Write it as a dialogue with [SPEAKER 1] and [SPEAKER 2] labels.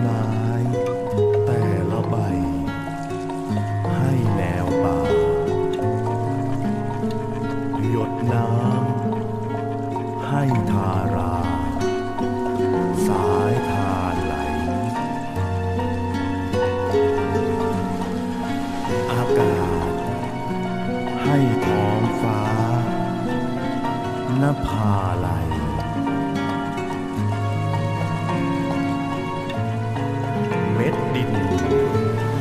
[SPEAKER 1] ไม้แต่ละใบ ให้แนวป่าหยดน้ำให้ทารา สายทาไหล อากาศ ให้ท้องฟ้านภาไหล Bíblia.